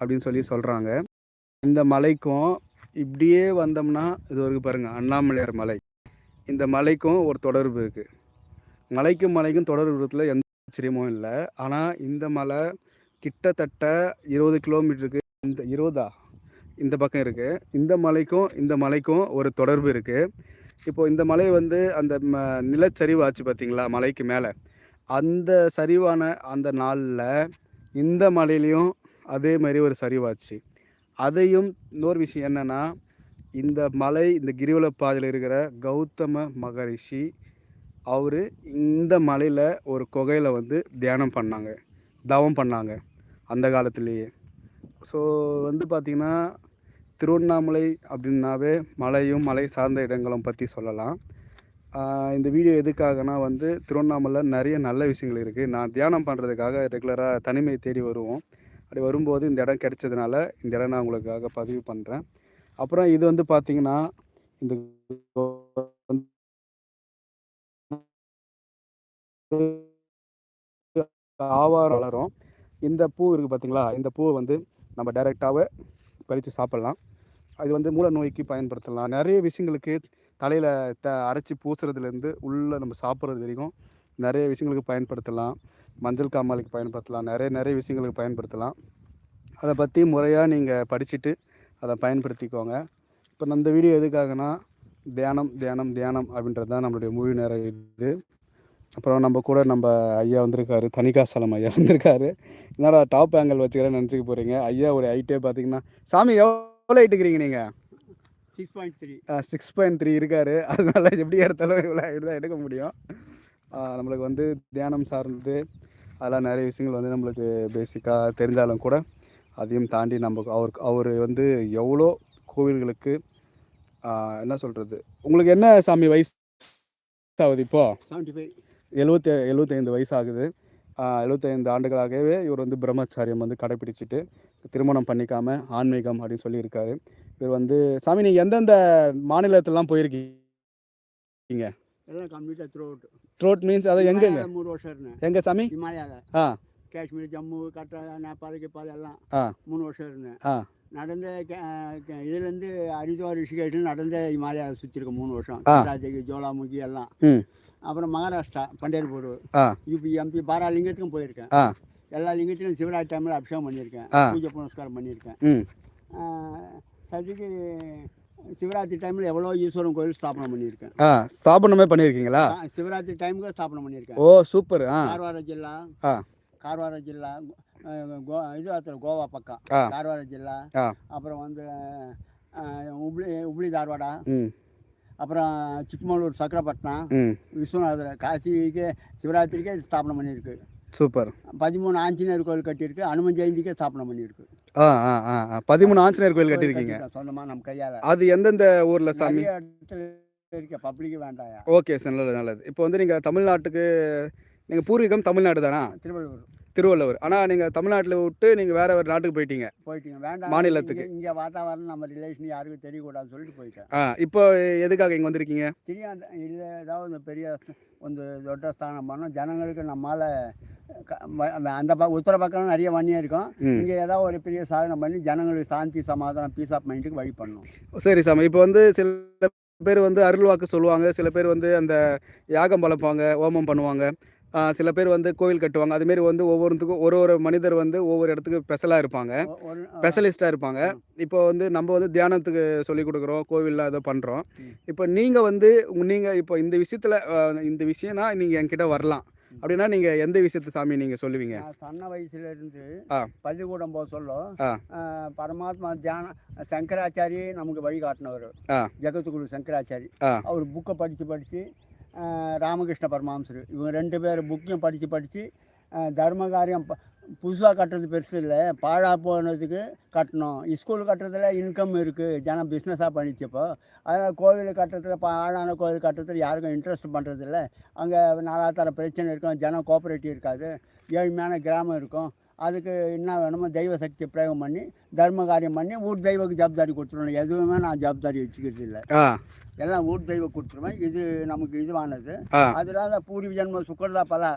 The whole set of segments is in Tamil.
அப்படின்னு சொல்லி சொல்கிறாங்க இந்த மலைக்கும் இப்படியே வந்தோம்னா இது வரைக்கும் பாருங்கள் அண்ணாமலையார் மலை. இந்த மலைக்கும் ஒரு தொடர்பு இருக்குது மலைக்கும் மலைக்கும் தொடர்பு இருக்கிறதுல எந்த ஆச்சரியமும் இல்லை. ஆனால் இந்த மலை கிட்டத்தட்ட இருபது கிலோமீட்டருக்கு இந்த இருபதா? இந்த பக்கம் இருக்குது இந்த மலைக்கும் இந்த மலைக்கும் ஒரு தொடர்பு இருக்குது இப்போது இந்த மலை வந்து அந்த ம நிலச்சரிவு ஆச்சு பார்த்தீங்களா மலைக்கு மேலே. அந்த சரிவான அந்த நாளில் இந்த மலையிலையும் அதே மாதிரி ஒரு சரிவாச்சு. அதையும் இன்னொரு விஷயம் என்னென்னா இந்த மலை இந்த கிரிவல பாதையில் இருக்கிற கௌதம மகரிஷி அவர் இந்த மலையில் ஒரு குகையில் வந்து தியானம் பண்ணாங்க. தவம் பண்ணாங்க அந்த காலத்துலேயே. ஸோ வந்து பார்த்திங்கன்னா திருவண்ணாமலை அப்படின்னாவே மலையும் மலை சார்ந்த இடங்களும் பற்றி சொல்லலாம். இந்த வீடியோ எதுக்காகனா வந்து திருவண்ணாமலை நிறைய நல்ல விஷயங்கள் இருக்குது நான் தியானம் பண்ணுறதுக்காக ரெகுலராக தனிமை தேடி வருவோம். அப்படி வரும்போது இந்த இடம் கிடைச்சதுனால இந்த இடம் நான் உங்களுக்காக பதிவு பண்ணுறேன் அப்புறம் இது வந்து பார்த்திங்கன்னா இந்த ஆவாரம் வளரும் இந்த பூ இருக்குது பார்த்தீங்களா இந்த பூவை வந்து நம்ம டைரெக்டாகவே பறித்து சாப்பிட்லாம். அது வந்து மூல நோய்க்கு பயன்படுத்தலாம். நிறைய விஷயங்களுக்கு தலையில் த அரைச்சி பூசுறதுலேருந்து உள்ளே நம்ம சாப்பிட்றது வரைக்கும் நிறைய விஷயங்களுக்கு பயன்படுத்தலாம். மஞ்சள் காமாலைக்கு பயன்படுத்தலாம். நிறைய நிறைய விஷயங்களுக்கு பயன்படுத்தலாம். அதை பற்றி முறையாக நீங்கள் படிச்சுட்டு அதை பயன்படுத்திக்கோங்க. இப்போ இந்த வீடியோ எதுக்காகனா தியானம் தியானம் தியானம் அப்படின்றது தான் நம்மளுடைய முழு நேரம் இது. அப்புறம் நம்ம கூட நம்ம ஐயா வந்திருக்காரு தனிகாசலம் ஐயா வந்திருக்காரு. என்னடா டாப் ஆங்கிள் வச்சுக்கிறேன்னு நினச்சிக்க போகிறீங்க ஐயாவுடைய ஹைட்டே பார்த்தீங்கன்னா சாமி எவ்வளோ ஹைட்டுக்கிறீங்க நீங்கள் six point three six point three இருக்காரு. அதனால எப்படி எடுத்தாலும் இவ்வளோ ஹைட் தான் எடுக்க முடியும். நம்மளுக்கு வந்து தியானம் சார்ந்தது அதெல்லாம் நிறைய விஷயங்கள் வந்து நம்மளுக்கு பேசிக்காக தெரிஞ்சாலும் கூட அதையும் தாண்டி நம்ம அவர் அவர் வந்து எவ்வளோ கோவில்களுக்கு என்ன சொல்கிறது உங்களுக்கு என்ன சாமி வயசு ஆகுது இப்போது செவன்ட்டி ஃபைவ் எழுபத்தி எழுபத்தைந்து வயசு ஆகுது எழுபத்தைந்து ஆண்டுகளாகவே இவர் வந்து பிரம்மச்சாரியம் வந்து கடைப்பிடிச்சிட்டு திருமணம் பண்ணிக்காம ஆன்மீகம் அப்படின்னு சொல்லியிருக்காரு. இவர் வந்து சாமி நீங்கள் எந்தெந்த மாநிலத்திலலாம் போயிருக்கீங்க? எல்லாம் கம்ப்ளீட்டாக த்ரூ அவுட் த்ரோட் மீன்ஸ் அதை எங்கெங்க? மூணு வருஷம் இருந்தேன் எங்கே சாமி? ஹிமாலயாவில் ஆ. காஷ்மீர் ஜம்மு கட்டா நேபாள் கிப்பால் எல்லாம் மூணு வருஷம் இருந்தேன் நடந்த இதுலேருந்து ஹரித்வார் ரிஷிகேஷில் நடந்த ஹிமாலயா சுற்றிருக்கேன் மூணு வருஷம். ராஜகி ஜோலாமுகி எல்லாம். அப்புறம் மகாராஷ்டிரா பண்டேர்பூர். யூபி எம்பி பாரா லிங்கத்துக்கும் போயிருக்கேன். எல்லா லிங்கத்திலும் சிவராஜ் டைமில் அபிஷேகம் பண்ணியிருக்கேன். பூஜை புனஸ்காரம் பண்ணியிருக்கேன். சதிக்கு சிவராத்திரி டைமில் எவ்வளோ ஈஸ்வரன் கோயில் ஸ்தாபனம் பண்ணியிருக்கேன். ஆ ஸ்தாபனமே பண்ணியிருக்கீங்களா? சிவராத்திரி டைமுக்கு ஸ்தாபனம் பண்ணியிருக்கேன். ஓ சூப்பர் ஆ. கார்வார ஜில்லா ஆ. கார்வார ஜில்லா கோ இது கோவா பக்கம் கார்வார ஜில்லா அப்புறம் வந்து உப்ளி உப்ளி தார்வாடா அப்புறம் சிக்கமங்களூர் சக்கரப்பட்டினம் விஸ்வநாதர் காசிக்கு சிவராத்திரிக்கே ஸ்தாபனம் பண்ணியிருக்கு. சூப்பர் பதிமூணு ஆஞ்சநேயர் கோயில் கட்டியிருக்கு அனுமன் ஜெயந்திக்கே ஸ்தாபனம் பண்ணியிருக்கு ஆ ஆ ஆ ஆ பதிமூணு ஆஞ்சநேயர் கோயில் கட்டியிருக்கீங்க சொந்தமாக நம்ம கையால் அது எந்தெந்த ஊரில் சாமி நிறைய இடத்துல இருக்க பப்ளிக் வேண்டாயா ஓகே சார் நல்லது நல்லது இப்போ வந்து நீங்கள் தமிழ்நாட்டுக்கு நீங்கள் பூர்வீகம் தமிழ்நாடு தானா திருவள்ளூர் திருவள்ளுவர் ஆனால் நீங்கள் தமிழ்நாட்டில் விட்டு நீங்கள் வேற ஒரு நாட்டுக்கு போயிட்டீங்க போயிட்டீங்க வேண்டாம் மாநிலத்துக்கு. இங்க- இங்க வாத்தாவரம் நம்ம ரிலேஷன் யாருக்கும் தெரியக்கூடாதுன்னு சொல்லிட்டு போயிட்டேன் ஆ இப்போ எதுக்காக இங்கே வந்திருக்கீங்க தெரியாத இல்லை ஏதாவது ಒಂದು பெரிய ಒಂದು ದೊಡ್ಡ ಸ್ಥಾನ பண்ணோம் ஜனங்களுக்கு நம்மால் அந்த பக்கம் உத்தர பக்கம் நிறைய வன்னியம் இருக்கும் இங்கே ஏதாவது ஒரு பெரிய சாதனை பண்ணி ஜனங்களுக்கு சாந்தி சமாதானம் பீஸ் ஆஃப் மைண்டுக்கு வழி பண்ணணும் சரி சாமி இப்போ வந்து சில பேர் வந்து அருள் வாக்கு சொல்லுவாங்க சில பேர் வந்து அந்த யாகம் வளர்ப்பாங்க ஹோமம் பண்ணுவாங்க. சில பேர் வந்து கோவில் கட்டுவாங்க. அதுமாரி வந்து ஒவ்வொருத்துக்கும் ஒரு ஒரு மனிதர் வந்து ஒவ்வொரு இடத்துக்கு ஸ்பெஷலாக இருப்பாங்க. ஸ்பெஷலிஸ்ட்டாக இருப்பாங்க. இப்போ வந்து நம்ம வந்து தியானத்துக்கு சொல்லி கொடுக்குறோம் கோவிலில் அதை பண்ணுறோம். இப்போ நீங்கள் வந்து நீங்கள் இப்போ இந்த விஷயத்தில் இந்த விஷயம்னா நீங்கள் என்கிட்ட வரலாம். அப்படின்னா நீங்கள் எந்த விஷயத்தை சாமி நீங்கள் சொல்லுவீங்க சன்ன வயசுல இருந்து. பள்ளிக்கூடம் போக சொல்ல ஆ. பரமாத்மா தியான சங்கராச்சாரி நமக்கு வழி காட்டினவர் ஆ. ஜெகத்துக்குரு சங்கராச்சாரி. அவர் புக்கை படித்து படித்து ராமகிருஷ்ண பரமாம்சர் இவங்க ரெண்டு பேர் புக்கையும் படித்து படித்து தர்ம காரியம் புதுசாக கட்டுறது பெருசு இல்லை. பாழா போனதுக்கு கட்டணும். ஸ்கூல் கட்டுறதுல இன்கம் இருக்குது ஜனம் பிஸ்னஸாக பண்ணிச்சப்போ அதனால் கோவில் கட்டுறதுல பாழான கோவில் கட்டுறதுல யாருக்கும் இன்ட்ரெஸ்ட் பண்ணுறதில்ல அங்கே நாலாத்தர பிரச்சனை இருக்கும். ஜனம் கோஆப்ரேட்டிவ் இருக்காது. ஏழ்மையான கிராமம் இருக்கும். அதுக்கு என்ன வேணுமோ தெய்வ சக்தி பிரயோகம் பண்ணி தர்ம காரியம் பண்ணி ஊர் தெய்வக்கு ஜவாப்தாரி கொடுத்துருவேன் எதுவுமே நான் ஜவாப்தாரி வச்சுக்கிறது இல்லை. எல்லாம் ஊர் தெய்வம் கொடுத்துருவேன். இது நமக்கு இதுவானது. அதனால பூர்வ ஜென்ம சுக்கரதா பல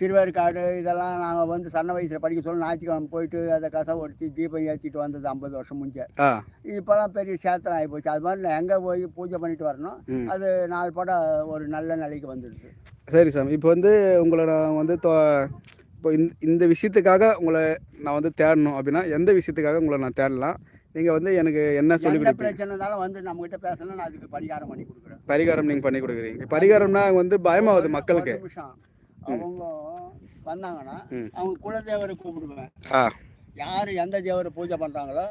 திருவேற்காடு இதெல்லாம் நாங்கள் வந்து சன்ன வயசில் படிக்க சொல்ல ஞாயிற்றுக்கிழமை போயிட்டு அதை கசை ஒடிச்சு தீபம் ஏற்றிட்டு வந்தது ஐம்பது வருஷம் முடிஞ்ச. ஆ. இப்போலாம் பெரிய க்ஷேத்திரம் ஆகி போச்சு. அது மாதிரி எங்கே போய் பூஜை பண்ணிட்டு வரணும். அது நாலு படம் ஒரு நல்ல நிலைக்கு வந்துடுது. சரி சாமி இப்போ வந்து உங்களை நான் வந்து இப்போ இந்த இந்த விஷயத்துக்காக உங்களை நான் வந்து தேடணும் அப்படின்னா எந்த விஷயத்துக்காக உங்களை நான் தேடலாம்? நீங்கள் வந்து எனக்கு என்ன சொல்லி கொடுப்பீங்க? பிரச்சனைனாலும் வந்து நம்மகிட்ட பேசணும் நான் அதுக்கு பரிகாரம் பண்ணி கொடுக்குறேன். பரிகாரம் நீங்கள் பண்ணி கொடுக்குறீங்க. பரிகாரம்னா வந்து பயமாகுது மக்களுக்கு. நிமிஷம். அவங்க வந்தாங்கன்னா. அவங்க குலதேவரை கூப்பிடுவேன். யார் எந்த தேவரை பூஜை பண்ணுறாங்களோ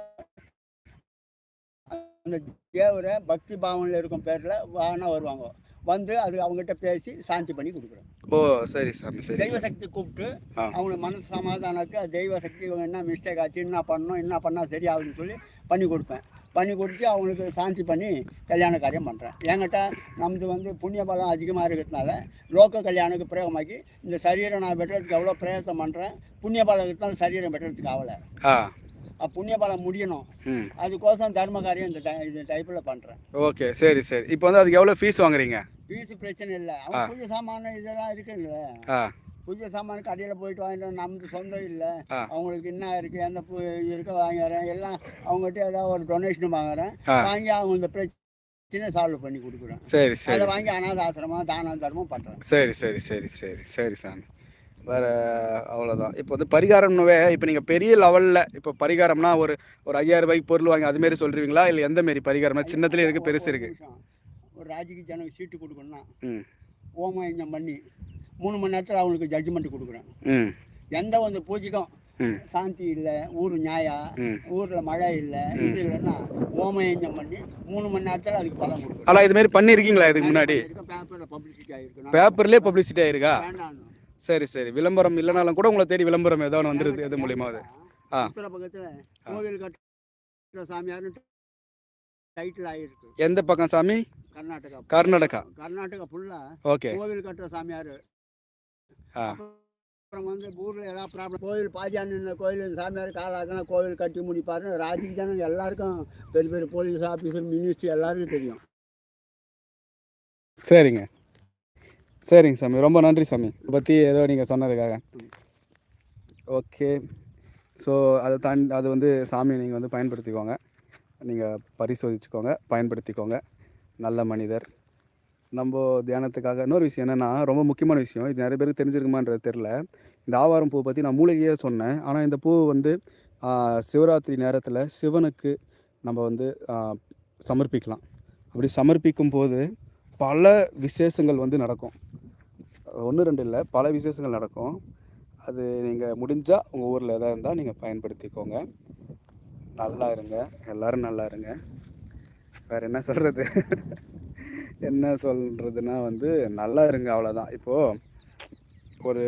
அந்த தேவரை பக்தி பாவனையில் இருக்கும் பேரில் வானா வருவாங்க. வந்து அது அவங்ககிட்ட பேசி சாந்தி பண்ணி கொடுக்குறோம். ஓ சரி சாமி சரி தெய்வ. சக்தி கூப்பிட்டு ஆ. அவங்களுக்கு மனசு சமாதானத்துக்கு தெய்வ சக்தி இவங்க என்ன மிஸ்டேக் ஆச்சு என்ன பண்ணணும் என்ன பண்ணால் சரியாகுதுன்னு சொல்லி பண்ணி கொடுப்பேன். பண்ணி கொடுத்து அவங்களுக்கு சாந்தி பண்ணி கல்யாண காரியம் பண்ணுறேன் என்கிட்ட நம்மது வந்து புண்ணிய பலம் அதிகமாக இருக்கிறதுனால லோக கல்யாணுக்கு பிரயோகமாக்கி இந்த சரீரம் நான் வெட்டுறதுக்கு எவ்வளோ பிரயத்தனம் பண்ணுறேன் புண்ணிய பலம் இருக்கிறதுனால சரீரம் வெட்டுறதுக்கு ஆகலை. புண்ணிய பலம் முடியணும். அதுக்கோசம் தர்ம காரியம் இந்த டை இந்த டைப்பில் பண்ணுறேன் ஓகே சரி சரி. இப்போ வந்து அதுக்கு எவ்வளோ ஃபீஸ் வாங்குறீங்க? ஃபீஸு பிரச்சனை இல்லை. ஆ. பூஜை சாமான இதெல்லாம் இருக்குல்ல. ஆ. பூஜை சாமான் கடையில் போயிட்டு வாங்கிட்டு நமக்கு சொந்தம் இல்லை. அவங்களுக்கு என்ன இருக்குது எந்த இருக்க வாங்குறேன் எல்லாம் அவங்ககிட்ட ஏதாவது ஒரு டொனேஷன் வாங்குறேன். வாங்கி அவங்க இந்த பிரச்சனை சால்வ் பண்ணி கொடுக்குறேன். சரி சரி. அதை வாங்கி அனாத ஆசிரமம் தான தர்மம் பண்ணுறேன் சரி சரி சரி சரி சரி சாமி. வேறு அவ்வளோதான் இப்போ வந்து பரிகாரம்னுவே இப்போ நீங்கள் பெரிய லெவலில் இப்போ பரிகாரம்னா ஒரு ஒரு ஐயாயிரம் ரூபாய்க்கு பொருள் வாங்கி அதுமாரி சொல்கிறீங்களா இல்லை எந்த மாரி பரிகாரமா சின்னத்துலேயே இருக்குது பெருசு இருக்குது. ஒரு ராஜிக்கு ஜனக்கு சீட்டு கொடுக்கணும்னா ஓம யஜ்ஞம் பண்ணி மூணு மணி நேரத்தில் அவங்களுக்கு ஜட்ஜ்மெண்ட் கொடுக்குறேன். எந்த ஒரு பூஜைக்கும் சாந்தி இல்லை ஊர் நியாயா ஊரில் மழை இல்லை இது இல்லைன்னா ஓமயஞ்சம் பண்ணி மூணு மணி நேரத்தில் அதுக்கு பலன் கொடுக்குறோம் ஆனால் இதுமாரி பண்ணியிருக்கீங்களா இதுக்கு முன்னாடி? பேப்பரில் பப்ளிசிட்டி ஆகிருக்கு பேப்பர்லேயே பப்ளிசிட்டி ஆயிருக்கா? வேண்டாம். சரி சரி. விளம்பரம் இல்லைனாலும் கூட உங்களை தேடி விளம்பரம் ஏதோ ஒன்று வந்துருது எது மூலியமாவது. ஆ. உத்தர பக்கத்தில் கோவில் கட்டுற சாமியார்னு டைட்டில் ஆகிருக்கு எந்த பக்கம் சாமி? கர்நாடகா. கர்நாடகா. கர்நாடகா ஃபுல்லாக ஓகே. கோவில் கட்டுற சாமியார். ஆ. அப்புறம் வந்து ஊரில் ஏதாவது ப்ராப்ளம் கோவில் பாதியான்னு இந்த கோயில் சாமியார் காலாக்கனா கோவில் கட்டி முடிப்பாருன்னு ராஜிக்கு ஜனம் எல்லாருக்கும் பெரிய பெரிய போலீஸ் ஆஃபீஸர் மினிஸ்ட்ரி எல்லாருக்கும் தெரியும். சரிங்க. சரிங்க சாமி. ரொம்ப நன்றி சாமி. இதை பற்றி ஏதோ நீங்கள் சொன்னதுக்காக. ஓகே. ஸோ அதை தாண்டி அது வந்து சாமியை நீங்கள் வந்து பயன்படுத்திக்கோங்க. நீங்கள் பரிசோதிச்சுக்கோங்க பயன்படுத்திக்கோங்க. நல்ல மனிதர். நம்ம தியானத்துக்காக இன்னொரு விஷயம் என்னென்னா ரொம்ப முக்கியமான விஷயம். இது நிறைய பேருக்கு தெரிஞ்சிருக்குமான்றது தெரில இந்த ஆவாரம் பூ பற்றி நான் மூலிகையே சொன்னேன். ஆனால் இந்த பூ வந்து சிவராத்திரி நேரத்தில் சிவனுக்கு நம்ம வந்து சமர்ப்பிக்கலாம். அப்படி சமர்ப்பிக்கும் போது பல விசேஷங்கள் வந்து நடக்கும். ஒன்று ரெண்டு இல்லை பல விசேஷங்கள் நடக்கும். அது நீங்கள் முடிஞ்சால் உங்கள் ஊரில் எதாக இருந்தால் நீங்கள் பயன்படுத்திக்கோங்க. நல்லா இருங்க. எல்லாரும் நல்லா இருங்க. வேறு என்ன சொல்கிறது என்ன சொல்கிறதுனா வந்து நல்லா இருங்க அவ்வளோதான் இப்போது ஒரு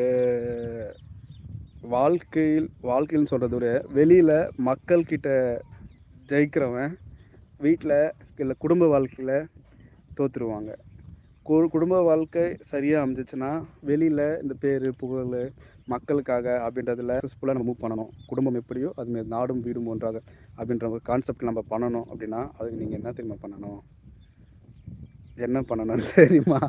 வாழ்க்கையில் வாழ்க்கைன்னு சொல்கிறத விட வெளியில் மக்கள்கிட்ட ஜெயிக்கிறவன் வீட்டில் இல்லை குடும்ப வாழ்க்கையில் தோற்றுருவாங்க கு குடும்ப வாழ்க்கை சரியாக அமைஞ்சிச்சுன்னா வெளியில் இந்த பேர் புகழ் மக்களுக்காக அப்படின்றதுல சக்ஸஸ்ஃபுல்லாக நம்ம மூவ் பண்ணணும். குடும்பம் எப்படியோ அதுமாரி நாடும் வீடும் ஒன்றாக அப்படின்ற ஒரு கான்செப்ட் நம்ம பண்ணணும் அப்படின்னா அதுக்கு நீங்கள் என்ன தெரியுமா பண்ணணும்? என்ன பண்ணணும் தெரியுமா?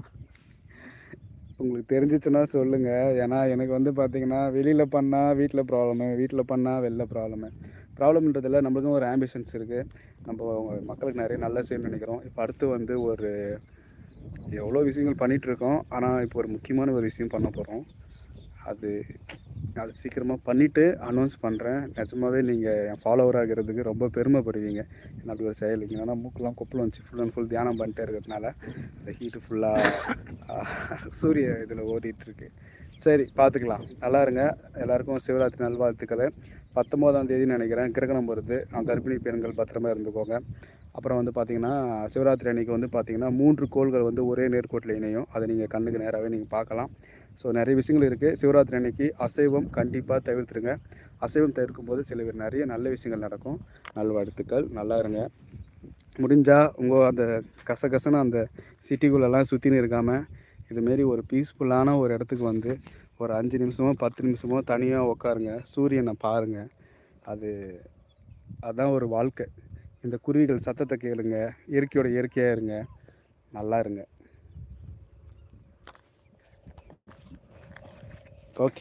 உங்களுக்கு தெரிஞ்சிச்சுன்னா சொல்லுங்கள் ஏன்னா எனக்கு வந்து பார்த்தீங்கன்னா வெளியில் பண்ணால் வீட்டில் ப்ராப்ளமு வீட்டில் பண்ணால் வெளில ப்ராப்ளமு ப்ராப்ளம்ன்றதில் நம்மளுக்கும் ஒரு ஆம்பிஷன்ஸ் இருக்குது நம்ம மக்களுக்கு நிறைய நல்லா செய்யணும்னு நினைக்கிறோம். இப்போ அடுத்து வந்து ஒரு எவ்வளோ விஷயங்கள் பண்ணிகிட்ருக்கோம் ஆனால் இப்போ ஒரு முக்கியமான ஒரு விஷயம் பண்ண போகிறோம் அது அது சீக்கிரமாக பண்ணிவிட்டு அனௌன்ஸ் பண்ணுறேன் நிஜமாகவே நீங்கள் என் ஃபாலோவர் ஆகிறதுக்கு ரொம்ப பெருமைப்படுவீங்க. என்ன அப்படி ஒரு செயல். ஏன்னா ஆனால் மூக்கெலாம் கொப்பளம் வந்துச்சு. ஃபுல் அண்ட் ஃபுல் தியானம் பண்ணிட்டே இருக்கிறதுனால இந்த ஹீட்டு ஃபுல்லாக சூரிய இதில் ஓடிட்டுருக்கு. சரி பார்த்துக்கலாம் நல்லா இருங்க. எல்லாருக்கும் சிவராத்திரி நல்வாழ்த்துக்களை. பத்தொம்போதாம் தேதி நினைக்கிறேன். கிரகணம் வருது. கர்ப்பிணி பெண்கள் பத்திரமா இருந்துக்கோங்க. அப்புறம் வந்து பார்த்தீங்கன்னா சிவராத்திரி அன்னைக்கு வந்து பார்த்திங்கன்னா மூன்று கோள்கள் வந்து ஒரே நேர்கோட்டில் இணையும். அதை நீங்கள் கண்ணுக்கு நேராகவே நீங்கள் பார்க்கலாம். ஸோ நிறைய விஷயங்கள் இருக்குது சிவராத்திரி அன்னைக்கு அசைவம் கண்டிப்பாக தவிர்த்துருங்க. அசைவம் தவிர்க்கும் போது சில பேர் நிறைய நல்ல விஷயங்கள் நடக்கும். நல்வாழ்த்துக்கள் நல்லா இருங்க. முடிஞ்சால் உங்கள் அந்த கசகசன்னு அந்த சிட்டிக்குள்ளெல்லாம் சுற்றின்னு இருக்காமல் இதுமாரி ஒரு பீஸ்ஃபுல்லான ஒரு இடத்துக்கு வந்து ஒரு அஞ்சு நிமிஷமோ பத்து நிமிஷமோ தனியாக உட்காருங்க சூரியனை பாருங்கள் அது அதுதான் ஒரு வாழ்க்கை. இந்த குருவிகள் சத்தத்தை கேளுங்க. இயற்கையோட இயற்கையாக இருங்க. நல்லா இருங்க.